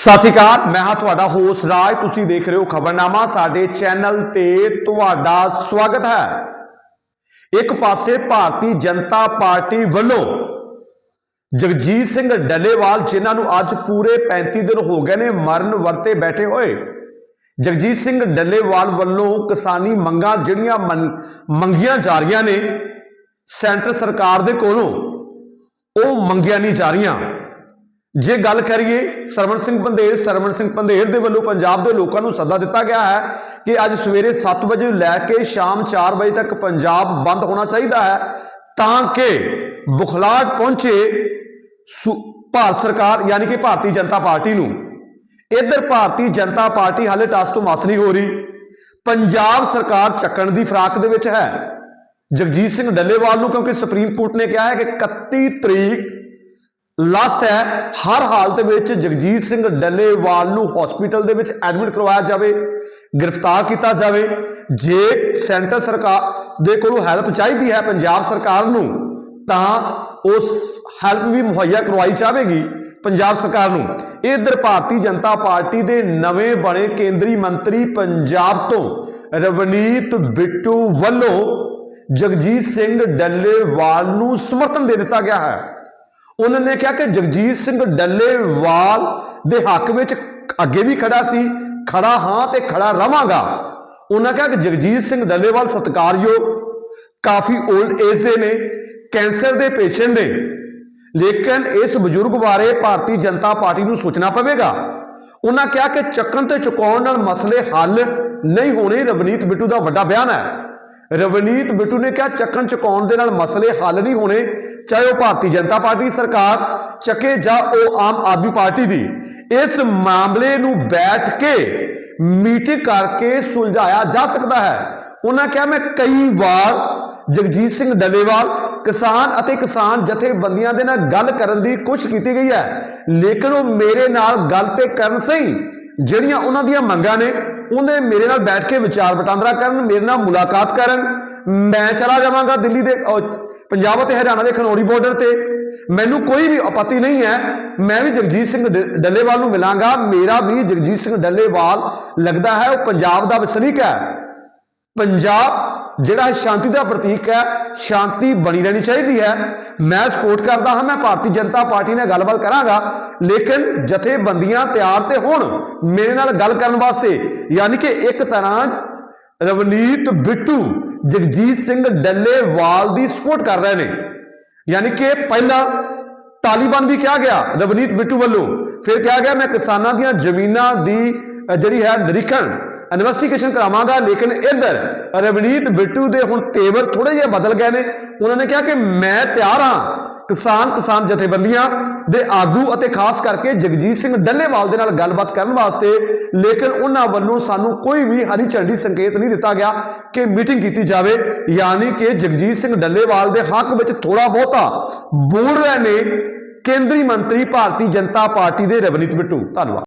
ਸਤਿ ਸ਼੍ਰੀ ਅਕਾਲ, ਮੈਂ ਹਾਂ ਤੁਹਾਡਾ ਹੋਸਟ ਰਾਜ। ਤੁਸੀਂ ਦੇਖ ਰਹੇ ਹੋ ਖਬਰਨਾਮਾ। ਸਾਡੇ ਚੈਨਲ ਤੇ ਤੁਹਾਡਾ ਸਵਾਗਤ ਹੈ। ਇੱਕ ਪਾਸੇ ਭਾਰਤੀ ਜਨਤਾ ਪਾਰਟੀ ਵੱਲੋਂ ਜਗਜੀਤ ਸਿੰਘ ਡੱਲੇਵਾਲ, ਜਿਨ੍ਹਾਂ ਨੂੰ ਅੱਜ ਪੂਰੇ 35 ਦਿਨ ਹੋ ਗਏ ਨੇ ਮਰਨ ਵਰਤੇ ਬੈਠੇ ਹੋਏ, ਜਗਜੀਤ ਸਿੰਘ ਡੱਲੇਵਾਲ ਵੱਲੋਂ ਕਿਸਾਨੀ ਮੰਗਾਂ ਜਿਹੜੀਆਂ ਮੰਨ- ਮੰਗੀਆਂ ਜਾ ਰਹੀਆਂ ਨੇ, ਸੈਂਟਰ ਸਰਕਾਰ ਦੇ ਕੋਲੋਂ, ਉਹ ਮੰਗੀਆਂ ਨਹੀਂ ਜਾ ਰਹੀਆਂ। ਜੇ ਗੱਲ ਕਰੀਏ ਸਰਵਣ ਸਿੰਘ ਪੰਧੇਰ, ਸਰਵਣ ਸਿੰਘ ਪੰਧੇਰ ਦੇ ਵੱਲੋਂ ਪੰਜਾਬ ਦੇ ਲੋਕਾਂ ਨੂੰ ਸੱਦਾ ਦਿੱਤਾ ਗਿਆ ਹੈ ਕਿ ਅੱਜ ਸਵੇਰੇ 7 ਵਜੇ ਲੈ ਕੇ ਸ਼ਾਮ 4 ਵਜੇ ਤੱਕ ਪੰਜਾਬ ਬੰਦ ਹੋਣਾ ਚਾਹੀਦਾ ਹੈ ਤਾਂ ਕਿ ਬੁਖਲਾਟ ਪਹੁੰਚੇ ਸੁ- ਭਾਰਤ ਸਰਕਾਰ ਯਾਨੀ ਕਿ ਭਾਰਤੀ ਜਨਤਾ ਪਾਰਟੀ ਨੂੰ। ਇਧਰ ਭਾਰਤੀ ਜਨਤਾ ਪਾਰਟੀ ਹਾਲੇ ਟਾਸ ਤੋਂ ਮਸ ਨਹੀਂ ਹੋ ਰਹੀ। ਪੰਜਾਬ ਸਰਕਾਰ ਚੱਕਣ ਦੀ ਫਰਾਕ ਦੇ ਵਿੱਚ ਹੈ। ਜਗਜੀਤ ਸਿੰਘ ਡੱਲੇਵਾਲ ਨੂੰ ਕਿਉਂਕਿ ਸੁਪਰੀਮ ਕੋਰਟ ਨੇ ਕਿਹਾ ਹੈ ਕਿ 31 ਤਰੀਕ ਲਾਸਟ ਹੈ, ਹਰ ਹਾਲਤ ਵਿੱਚ ਜਗਜੀਤ ਸਿੰਘ ਡੱਲੇਵਾਲ ਨੂੰ ਹਸਪੀਟਲ ਦੇ ਵਿੱਚ ਐਡਮਿਟ ਕਰਵਾਇਆ ਜਾਵੇ, ਗ੍ਰਿਫਤਾਰ ਕੀਤਾ ਜਾਵੇ। ਜੇ ਸੈਂਟਰ ਸਰਕਾਰ ਦੇ ਕੋਲੋਂ ਹੈਲਪ ਚਾਹੀਦੀ ਹੈ ਪੰਜਾਬ ਸਰਕਾਰ ਨੂੰ, ਤਾਂ ਉਸ ਹੈਲਪ ਵੀ ਮੁਹੱਈਆ ਕਰਵਾਈ ਜਾਵੇਗੀ ਪੰਜਾਬ ਸਰਕਾਰ ਨੂੰ। ਇਧਰ ਭਾਰਤੀ ਜਨਤਾ ਪਾਰਟੀ ਦੇ ਨਵੇਂ ਬਣੇ ਕੇਂਦਰੀ ਮੰਤਰੀ ਪੰਜਾਬ ਤੋਂ ਰਵਨੀਤ ਬਿੱਟੂ ਵੱਲੋਂ ਜਗਜੀਤ ਸਿੰਘ ਡੱਲੇਵਾਲ ਨੂੰ ਸਮਰਥਨ ਦੇ ਦਿੱਤਾ ਗਿਆ ਹੈ। ਉਹਨਾਂ ਨੇ ਕਿਹਾ ਕਿ ਜਗਜੀਤ ਸਿੰਘ ਡੱਲੇਵਾਲ ਦੇ ਹੱਕ ਵਿੱਚ ਅੱਗੇ ਵੀ ਖੜਾ ਸੀ, ਖੜਾ ਹਾਂ ਤੇ ਖੜਾ ਰਵਾਂਗਾ। ਉਹਨਾਂ ਕਿਹਾ ਕਿ ਜਗਜੀਤ ਸਿੰਘ ਡੱਲੇਵਾਲ ਸਤਿਕਾਰਯੋਗ, ਕਾਫੀ 올ਡ ਏਜ ਦੇ ਨੇ, ਕੈਂਸਰ ਦੇ ਪੇਸ਼ੈਂਟ ਨੇ। ਲੇਕਿਨ ਇਸ ਬਜ਼ੁਰਗ ਬਾਰੇ ਭਾਰਤੀ ਜਨਤਾ ਪਾਰਟੀ ਨੂੰ ਸੋਚਣਾ ਪਵੇਗਾ। ਉਹਨਾਂ ਕਿਹਾ ਕਿ ਚੱਕਣ ਤੇ ਚੁਕਾਉਣ ਨਾਲ ਮਸਲੇ ਹੱਲ ਨਹੀਂ ਹੋਣੇ, ਰਵਨੀਤ ਬਿੱਟੂ ਦਾ ਵੱਡਾ ਬਿਆਨ ਹੈ। ਰਵਨੀਤ ਬਿੱਟੂ ਨੇ ਕਿਹਾ, ਚੱਕਣ ਚੁਕਾਉਣ ਦੇ ਨਾਲ ਮਸਲੇ ਹੱਲ ਨਹੀਂ ਹੋਣੇ, ਚਾਹੇ ਉਹ ਭਾਰਤੀ ਜਨਤਾ ਪਾਰਟੀ ਦੀ ਸਰਕਾਰ ਚੱਕੇ ਜਾਂ ਉਹ ਆਮ ਆਦਮੀ ਪਾਰਟੀ ਦੀ। ਇਸ ਮਾਮਲੇ ਨੂੰ ਬੈਠ ਕੇ ਮੀਟਿੰਗ ਕਰਕੇ ਸੁਲਝਾਇਆ ਜਾ ਸਕਦਾ ਹੈ। ਉਹਨਾਂ ਕਿਹਾ, ਮੈਂ ਕਈ ਵਾਰ ਜਗਜੀਤ ਸਿੰਘ ਡੱਲੇਵਾਲ, ਕਿਸਾਨ ਅਤੇ ਕਿਸਾਨ ਜਥੇਬੰਦੀਆਂ ਦੇ ਨਾਲ ਗੱਲ ਕਰਨ ਦੀ ਕੋਸ਼ਿਸ਼ ਕੀਤੀ ਗਈ ਹੈ। ਲੇਕਿਨ ਉਹ ਮੇਰੇ ਨਾਲ ਗੱਲ ਤੇ ਕਰਨ ਸਹੀ ਜਿਹੜੀਆਂ ਉਹਨਾਂ ਦੀਆਂ ਮੰਗਾਂ ਨੇ, ਉਹਦੇ ਮੇਰੇ ਨਾਲ ਬੈਠ ਕੇ ਵਿਚਾਰ ਵਟਾਂਦਰਾ ਕਰਨ, ਮੇਰੇ ਨਾਲ ਮੁਲਾਕਾਤ ਕਰਨ। ਮੈਂ ਚਲਾ ਜਾਵਾਂਗਾ ਦਿੱਲੀ ਦੇ ਪੰਜਾਬ ਅਤੇ ਹਰਿਆਣਾ ਦੇ ਖਨੌਰੀ ਬਾਰਡਰ ਤੇ। ਮੈਨੂੰ ਕੋਈ ਵੀ ਆਪੱਤੀ ਨਹੀਂ ਹੈ। ਮੈਂ ਵੀ ਜਗਜੀਤ ਸਿੰਘ ਡ- ਡੱਲੇਵਾਲ ਨੂੰ ਮਿਲਾਂਗਾ। ਮੇਰਾ ਵੀ ਜਗਜੀਤ ਸਿੰਘ ਡੱਲੇਵਾਲ ਲੱਗਦਾ ਹੈ, ਉਹ ਪੰਜਾਬ ਦਾ ਵਸਨੀਕ ਹੈ। ਪੰਜਾਬ ਜਿਹੜਾ ਹੈ ਸ਼ਾਂਤੀ ਦਾ ਪ੍ਰਤੀਕ ਹੈ, ਸ਼ਾਂਤੀ ਬਣੀ ਰਹਿਣੀ ਚਾਹੀਦੀ ਹੈ। ਮੈਂ ਸਪੋਰਟ ਕਰਦਾ ਹਾਂ, ਮੈਂ ਭਾਰਤੀ ਜਨਤਾ ਪਾਰਟੀ ਨਾਲ ਗੱਲਬਾਤ ਕਰਾਂਗਾ, ਲੇਕਿਨ ਜਥੇਬੰਦੀਆਂ ਤਿਆਰ ਤੇ ਹੋਣ, ਮੇਰੇ ਨਾਲ ਗੱਲ ਕਰਨ ਵਾਸਤੇ, ਯਾਨੀ ਕਿ ਇੱਕ ਤਰ੍ਹਾਂ ਰਵਨੀਤ ਬਿੱਟੂ, ਜਗਜੀਤ ਸਿੰਘ ਡੱਲੇਵਾਲ ਦੀ ਸਪੋਰਟ ਕਰ ਰਹੇ ਨੇ। ਯਾਨੀ ਕਿ ਪਹਿਲਾਂ ਤਾਲਿਬਾਨ ਵੀ ਕਿਹਾ ਗਿਆ, ਰਵਨੀਤ ਬਿੱਟੂ ਵੱਲੋਂ, ਫਿਰ ਕਿਹਾ ਗਿਆ, ਮੈਂ ਕਿਸਾਨਾਂ ਦੀਆਂ ਜ਼ਮੀਨਾਂ ਦੀ ਜਿਹੜੀ ਹੈ, ਨਿਰੀਖਣ ਇਨਵੈਸਟੀਗੇਸ਼ਨ ਕਰਾਵਾਂਗਾ, ਲੇਕਿਨ ਇੱਧਰ ਰਵਨੀਤ ਬਿੱਟੂ ਦੇ ਹੁਣ ਤੇਵਰ ਥੋੜੇ ਜਿਹਾ ਬਦਲ ਗਏ ਨੇ। ਉਹਨਾਂ ਨੇ ਕਿਹਾ ਕਿ ਮੈਂ ਤਿਆਰ ਹਾਂ ਕਿਸਾਨ ਕਿਸਾਨ ਜਥੇਬੰਦੀਆਂ ਦੇ ਆਗੂ ਅਤੇ ਖਾਸ ਕਰਕੇ ਜਗਜੀਤ ਸਿੰਘ ਡੱਲੇਵਾਲ ਦੇ ਨਾਲ ਗੱਲਬਾਤ ਕਰਨ ਵਾਸਤੇ। ਲੇਕਿਨ ਉਹਨਾਂ ਵੱਲੋਂ ਸਾਨੂੰ ਕੋਈ ਵੀ ਹਰੀ ਝੰਡੀ ਸੰਕੇਤ ਨਹੀਂ ਦਿੱਤਾ ਗਿਆ ਕਿ ਮੀਟਿੰਗ ਕੀਤੀ ਜਾਵੇ। ਯਾਨੀ ਕਿ ਜਗਜੀਤ ਸਿੰਘ ਡੱਲੇਵਾਲ ਦੇ ਹੱਕ ਵਿੱਚ ਥੋੜਾ ਬਹੁਤਾ ਬੋਲ ਰਹੇ ਨੇ ਕੇਂਦਰੀ ਮੰਤਰੀ ਭਾਰਤੀ ਜਨਤਾ ਪਾਰਟੀ ਦੇ ਰਵਨੀਤ ਬਿੱਟੂ। ਧੰਨਵਾਦ।